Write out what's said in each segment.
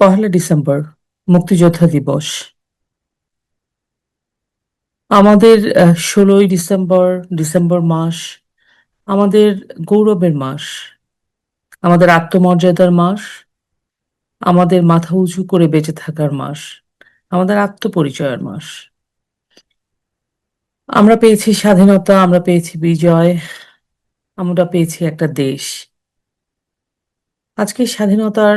পহেলা December, মুক্তিযোদ্ধা দিবস। আমাদের ষোলোই ডিসেম্বর ডিসেম্বর মাস, আমাদের গৌরবের মাস, আমাদের আত্মমর্যাদার মাস, আমাদের মাথা উঁচু করে বেঁচে থাকার মাস, আমাদের আত্মপরিচয়ের মাস। আমরা পেয়েছি স্বাধীনতা, আমরা পেয়েছি বিজয়, আমরা পেয়েছি একটা দেশ। আজকে স্বাধীনতার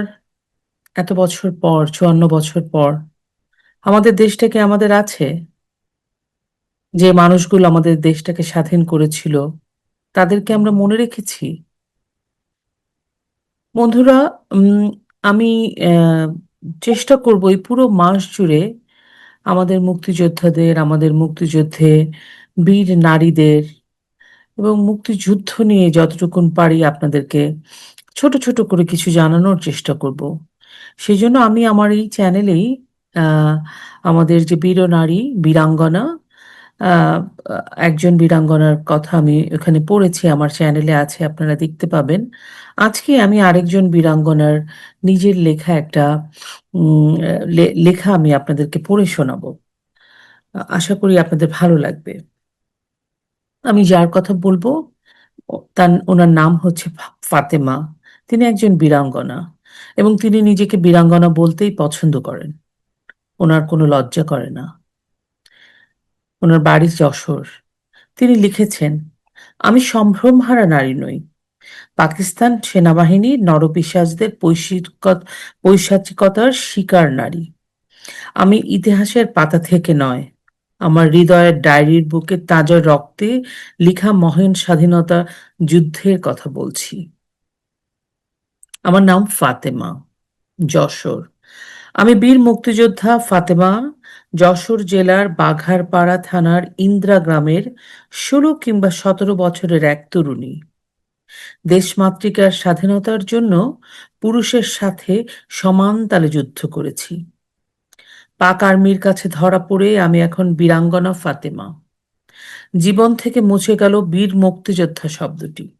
এত বছর পর, চুয়ান্ন বছর পর, আমাদের দেশটাকে আমাদের আছে? যে মানুষগুলো আমাদের দেশটাকে স্বাধীন করেছিল, তাদেরকে আমরা মনে রেখেছি? বন্ধুরা আমি চেষ্টা করব এই পুরো মাস জুড়ে আমাদের মুক্তিযোদ্ধাদের, আমাদের মুক্তিযুদ্ধে বীর নারীদের এবং মুক্তিযুদ্ধ নিয়ে যতটুকুন পারি আপনাদেরকে ছোট ছোট করে কিছু জানানোর চেষ্টা করব। সেই জন্য আমি আমার এই চ্যানেলেই আমাদের যে বীর নারী, বীরাঙ্গনা একজন বীরাঙ্গনার কথা আমি এখানে পড়েছি, আমার চ্যানেলে আছে, আপনারা দেখতে পাবেন। আজকে আমি আরেকজন বীরাঙ্গনার নিজের লেখা একটা লেখা আমি আপনাদেরকে পড়ে শোনাবো। আশা করি আপনাদের ভালো লাগবে। আমি যার কথা বলব, তার, ওনার নাম হচ্ছে ফাতেমা। তিনি একজন বীরাঙ্গনা। এবং তিনি নিজেকে বীরাঙ্গনা বলতেই পছন্দ করেন। ওনার কোনো লজ্জা করে না। ওনার বাড়ি যশোর। তিনি লিখেছেন, আমি সম্ভ্রমহারা নারী নই। পাকিস্তান সেনাবাহিনী নরপিসাজদের পৈশাচিকতার শিকার নারী। আমি ইতিহাসের পাতা থেকে নয়। আমার হৃদয়ের ডায়েরির বুকে তাজা রক্তে লিখা মহেন স্বাধীনতা যুদ্ধের কথা বলছি। আমার নাম ফাতেমা যশোর। আমি বীর মুক্তিযোদ্ধা ফাতেমা যশোর জেলার বাঘারপাড়া থানার ইন্দ্রা গ্রামের ষোলো কিংবা সতেরো বছরের এক তরুণী। দেশমাতৃকার স্বাধীনতার জন্য পুরুষের সাথে সমান তালে যুদ্ধ করেছি। পাক আর্মির কাছে ধরা পড়ে আমি এখন বীরাঙ্গনা ফাতেমা। জীবন থেকে মুছে গেল বীর মুক্তিযোদ্ধা শব্দটি।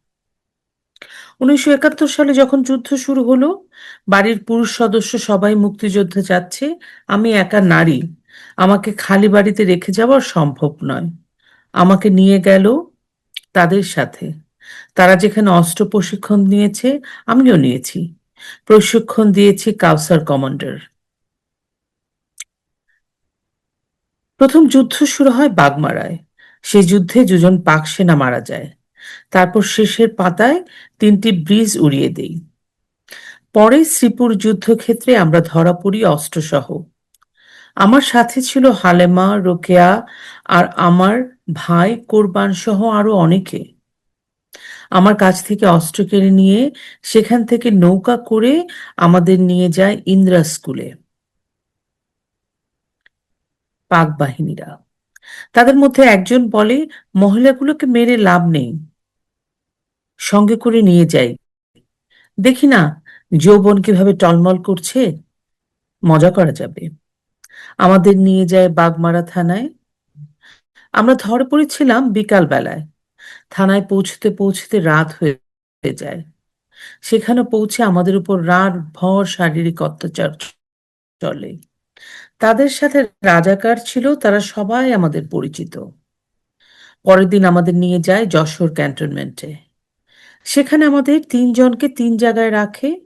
উনিশশো একাত্তর সালে যখন যুদ্ধ শুরু হলো, বাড়ির পুরুষ সদস্য সবাই মুক্তিযোদ্ধা যাচ্ছে, আমি একা নারী, আমাকে খালি বাড়িতে রেখে যাওয়া সম্ভব নয়। আমাকে নিয়ে গেল তাদের সাথে। তারা যেখানে অস্ত্র প্রশিক্ষণ নিয়েছে, আমিও নিয়েছি। প্রশিক্ষণ দিয়েছি কাউসার কমান্ডার। প্রথম যুদ্ধ শুরু হয় বাগমারায়। সেই যুদ্ধে দুজন পাক সেনা মারা যায়। তারপর শেষের পাতায় তিনটি ব্রিজ উড়িয়ে দেই। পরে শ্রীপুর যুদ্ধক্ষেত্রে আমরা ধরা পড়ি অস্ত্রসহ। আমার সাথে ছিল হালেমা, রোকেয়া আর আমার ভাই কোরবান সহ আরও অনেকে। আমার কাছ থেকে অস্ত্র কেড়ে নিয়ে সেখান থেকে নৌকা করে আমাদের নিয়ে যায় ইন্দ্রা স্কুলে। পাক বাহিনীরা। তাদের মধ্যে একজন বলে, মহিলাগুলোকে মেরে লাভ নেই। সঙ্গে করে নিয়ে যাই। দেখি না, যৌবন কীভাবে টলমল করছে, মজা করা যাবে। আমাদের নিয়ে যায় বাগমারা থানায়। আমরা ধরে পড়েছিলাম বিকাল বেলায় থানায় পৌঁছতে পৌঁছতে রাত হয়ে যায়। সেখানে পৌঁছে আমাদের উপর রাত ভর শারীরিক অত্যাচার চলে। তাদের সাথে রাজাকার ছিল, তারা সবাই আমাদের পরিচিত। পরের দিন আমাদের নিয়ে যায় যশোর ক্যান্টনমেন্টে। সেখানে আমাদের তিনজনকে তিন জায়গায় রাখে।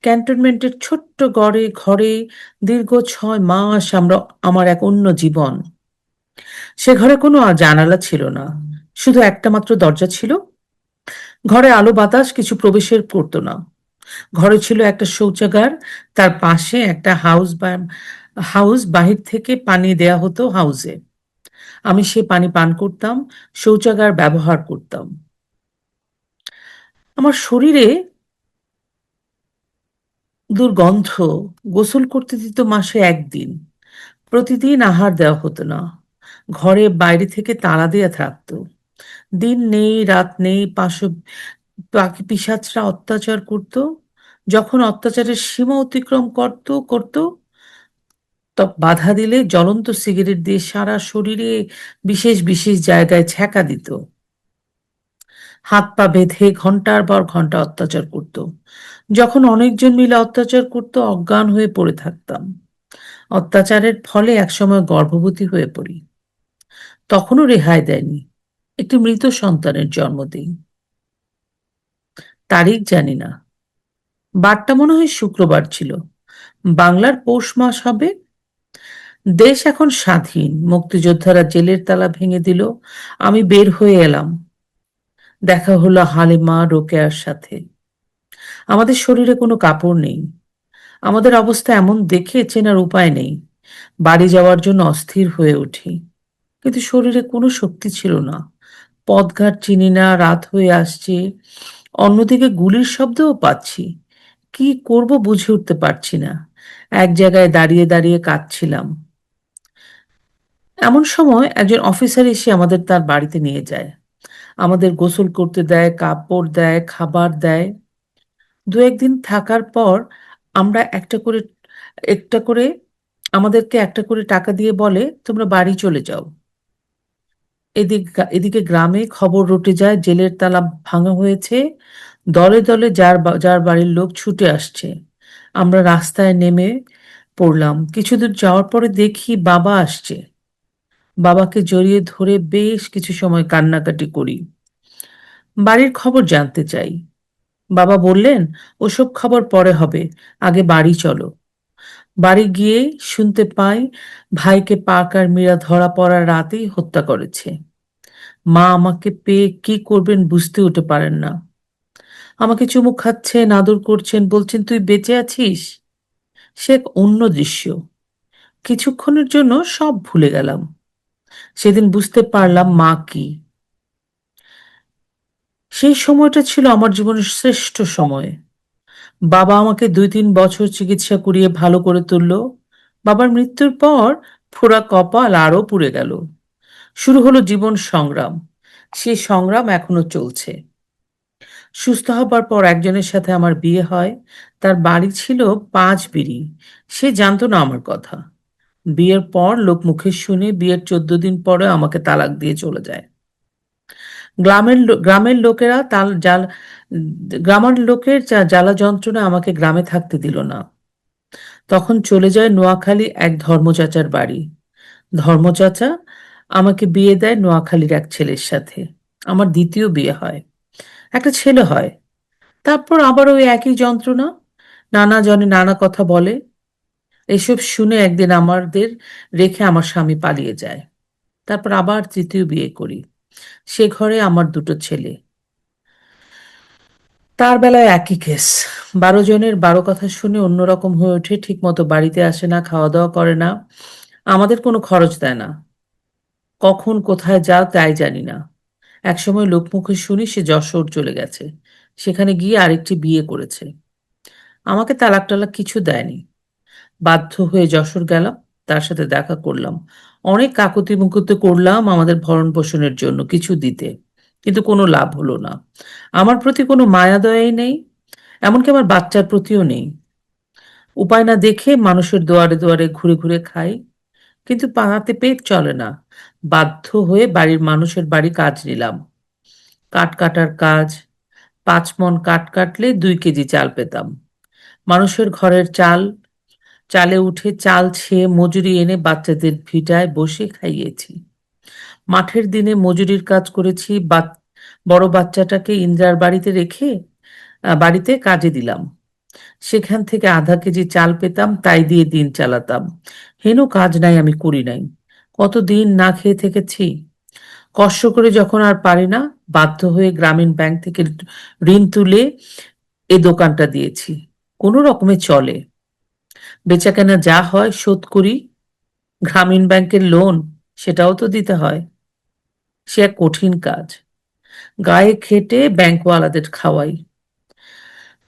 ক্যান্টনমেন্টের ছোট্ট গড়ে, ঘরে দীর্ঘ ছয় মাস আমরা, আমার এক অন্য জীবন। সে ঘরে কোনো জানালা ছিল না। শুধু একটা মাত্র দরজা ছিল। ঘরে আলো বাতাস, কিছু প্রবেশের করতো না। ঘরে ছিল একটা শৌচাগার, তার পাশে একটা হাউস বা, হাউস বাহির থেকে পানি দেয়া হতো হাউসে। আমি সে পানি পান করতাম, শৌচাগার ব্যবহার করতাম। আমার শরীরে দুর্গন্ধ গোসল করতে দিত মাসে একদিন। প্রতিদিন আহার দেওয়া হতো না। ঘরে বাইরে থেকে তাড়া দেওয়া থাকতো। দিন নেই, রাত নেই, পাশে পাখি পিসাচরা অত্যাচার করত। যখন অত্যাচারের সীমা অতিক্রম করত করত, তব বাধা দিলে জ্বলন্ত সিগারেট দিয়ে সারা শরীরে বিশেষ বিশেষ জায়গায় ছ্যাঁকা দিত। হাত পা বেঁধে ঘণ্টার পর ঘণ্টা অত্যাচার করত। যখন অনেকজন মিলে অত্যাচার করত, অজ্ঞান হয়ে পড়ে থাকতাম। অত্যাচারের ফলে একসময় গর্ভবতী হয়ে পড়ি। তখনও রেহাই দেয়নি। একটি মৃত সন্তানের জন্ম দিই তারিখ জানি না। বারটা মনে হয় শুক্রবার ছিল। বাংলার পৌষ মাস হবে। দেশ এখন স্বাধীন। মুক্তিযোদ্ধারা জেলের তালা ভেঙে দিল। আমি বের হয়ে এলাম। দেখা হলো হালিমা, রোকেয়ার সাথে। আমাদের শরীরে কোনো কাপড় নেই। আমাদের অবস্থা এমন দেখে চেনার উপায় নেই। বাড়ি যাওয়ার জন্য অস্থির হয়ে উঠি। কিন্তু শরীরে কোনো শক্তি ছিল না। পথঘাট চিনি না, রাত হয়ে আসছে। অন্যদিকে গুলির শব্দও পাচ্ছি। কি করব বুঝে উঠতে পারছি না। এক জায়গায় দাঁড়িয়ে দাঁড়িয়ে কাঁদছিলাম। এমন সময় একজন অফিসার এসে আমাদের তার বাড়িতে নিয়ে যায়। আমাদের গোসল করতে দেয়, কাপড় দেয়, খাবার দেয়। দু একদিন থাকার পর আমরা একটা করে একটা করে, আমাদেরকে একটা করে টাকা দিয়ে বলে, তোমরা বাড়ি চলে যাও। এদিক এদিকে গ্রামে খবর রটে যায়, জেলের তালা ভাঙা হয়েছে। দলে দলে যার যার বাড়ির লোক ছুটে আসছে। আমরা রাস্তায় নেমে পড়লাম। কিছু দূর যাওয়ার পরে দেখি বাবা আসছে। বাবাকে জড়িয়ে ধরে বেশ কিছু সময় কান্নাকাটি করি। বাড়ির খবর জানতে চাই। বাবা বললেন, ওসব খবর পরে হবে, আগে বাড়ি চলো। বাড়ি গিয়ে শুনতে পাই, ভাইকে পাক আর মীরা ধরা পড়ার রাতেই হত্যা করেছে। মা আমাকে পেয়ে কি করবেন বুঝতে উঠে পারেন না। আমাকে চুমু খাচ্ছেন, আদর করছেন, বলছেন, তুই বেঁচে আছিস? সে এক অন্য দৃশ্য। কিছুক্ষণের জন্য সব ভুলে গেলাম। সেদিন বুঝতে পারলাম মা কি। সেই সময়টা ছিল আমার জীবনের শ্রেষ্ঠ সময়। বাবা আমাকে দুই তিন বছর চিকিৎসা করিয়ে ভালো করে তুলল। বাবার মৃত্যুর পর ফোড়া কপাল আরও পুড়ে গেল। শুরু হলো জীবন সংগ্রাম। সেই সংগ্রাম এখনও চলছে। সুস্থ হবার পর একজনের সাথে আমার বিয়ে হয়। তার বাড়ি ছিল পাঁচ বিড়ি। সে জানতো না আমার কথা। বিয়ের পর লোক মুখে শুনে বিয়ের চোদ্দ দিন পরে আমাকে তালাক দিয়ে চলে যায়। গ্রামের গ্রামের লোকেরা তাল, জাল, গ্রামের লোকের জ্বালা যন্ত্রণা আমাকে গ্রামে থাকতে দিল না। তখন চলে যায় নোয়াখালী এক ধর্মচাচার বাড়ি। ধর্মচাচা আমাকে বিয়ে দেয় নোয়াখালীর এক ছেলের সাথে। আমার দ্বিতীয় বিয়ে হয়। একটা ছেলে হয়। তারপর আবার ওই একই যন্ত্রণা। নানা জনে নানা কথা বলে। এসব শুনে একদিন আমাদের রেখে আমার স্বামী পালিয়ে যায়। তারপর আবার তৃতীয় বিয়ে করি। সে ঘরে আমার দুটো ছেলে। তার বেলায় একই কেস বারো জনের বারো কথা শুনে অন্যরকম হয়ে ওঠে ঠিক মতো বাড়িতে আসে না খাওয়া দাওয়া করে না, আমাদের কোনো খরচ দেয় না। কখন, কোথায় যা তাই জানি না। একসময় লোকমুখে শুনি সে যশোর চলে গেছে। সেখানে গিয়ে আরেকটি বিয়ে করেছে। আমাকে তালাক টালাক কিছু দেয়নি। বাধ্য হয়ে যশোর গেলাম, তার সাথে দেখা করলাম। অনেক কাকুতি মুকুতি করলাম আমাদের ভরণ পোষণের জন্য কিছু দিতে, কিন্তু কোনো লাভ হলো না। আমার প্রতি কোনো মায়া দয়াই নেই, এমনকি আমার বাচ্চার প্রতিও নেই। উপায় না দেখে মানুষের দুয়ারে দুয়ারে ঘুরে ঘুরে খাই, কিন্তু পাহাতে পেট চলে না। বাধ্য হয়ে বাড়ির মানুষের বাড়ি কাজ নিলাম। কাঠ কাটার কাজ, পাঁচ মন কাঠ কাটলে দুই কেজি চাল পেতাম। মানুষের ঘরের চাল চালে উঠে চাল ছেয়ে মজুরি এনে বাচ্চাদের ভিটায় বসে খাইয়েছি। মাঠের দিনে মজুরির কাজ করেছি বড় বাচ্চাটাকে ইন্দ্রার বাড়িতে রেখে বাড়িতে কাজে দিলাম। সেখান থেকে আধা কেজি চাল পেতাম, তাই দিয়ে দিন চালাতাম। হেন কাজ নাই, আমি করি নাই। কতদিন না খেয়ে থেকেছি? কষ্ট করে যখন আর পারি না, বাধ্য হয়ে গ্রামীণ ব্যাংক থেকে ঋণ তুলে এ দোকানটা দিয়েছি। কোনো রকমে চলে। বেচাকেনা যা হয় শোধ করি, গ্রামীণ ব্যাংকের লোন সেটাও তো দিতে হয়। সে এক কঠিন কাজ। গায়ে খেটে ব্যাংকওয়ালাদের খাওয়াই।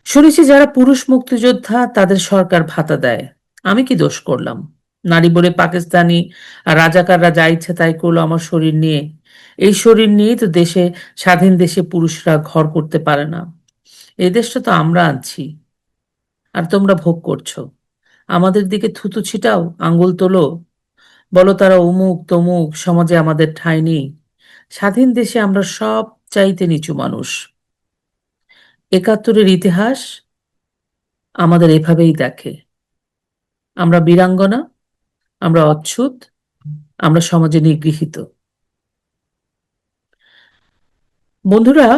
শুনেছি যারা পুরুষ মুক্তিযোদ্ধা, তাদের সরকার ভাতা দেয়। আমি কি দোষ করলাম? নারী বলে পাকিস্তানি রাজাকাররা যা ইচ্ছে তাই করল আমার শরীর নিয়ে। এই শরীর নিয়েই তো দেশে, স্বাধীন দেশে পুরুষরা ঘর করতে পারে না। এই দেশটা তো আমরা আনছি। আর তোমরা ভোগ করছ। আমাদের দিকে থুতু ছিটাও, আঙ্গুল তোলো। বলো তারা অমুক তমুক, সমাজে আমাদের ঠাঁই নেই। স্বাধীন দেশে আমরা সব চাইতে নিচু মানুষ। একাত্তরের ইতিহাস আমাদের এভাবেই দেখে। আমরা বীরাঙ্গনা, আমরা অচ্ছুত, আমরা সমাজে নিগৃহীত। বন্ধুরা,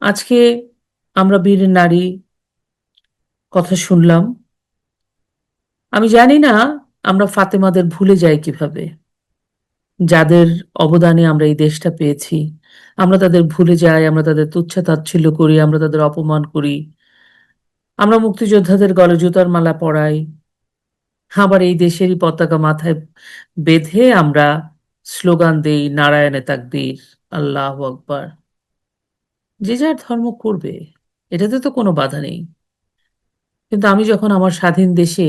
আজকে আমরা বীর নারী কথা শুনলাম। আমি জানি না আমরা ফাতেমাদের ভুলে যাই কীভাবে। যাদের অবদানে আমরা এই দেশটা পেয়েছি, আমরা তাদের ভুলে যাই, আমরা তাদের তুচ্ছ তাচ্ছিল্য করি, আমরা তাদের অপমান করি। আমরা মুক্তিযোদ্ধাদের গলে জুতার মালা পরাই। আবার এই দেশেরই পতাকা মাথায় বেঁধে আমরা স্লোগান দেই, নারায়ণে তাকবীর, আল্লাহ আকবার। যে যার ধর্ম করবে, এটাতে তো কোনো বাধা নেই। কিন্তু আমি যখন আমার স্বাধীন দেশে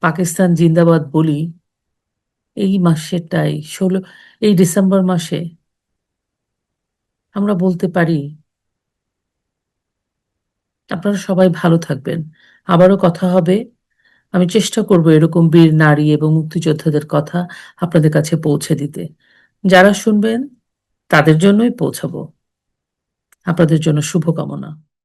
পাকিস্তান জিন্দাবাদ বলি, এই মাসেরটাই, ষোলো, এই ডিসেম্বর মাসে আমরা বলতে পারি, আপনারা সবাই ভালো থাকবেন। আবারও কথা হবে, আমি চেষ্টা করব এরকম বীর নারী এবং মুক্তিযোদ্ধাদের কথা আপনাদের কাছে পৌঁছে দিতে। যারা শুনবেন, তাদের জন্যই পৌঁছাবো। আপনাদের জন্য শুভকামনা।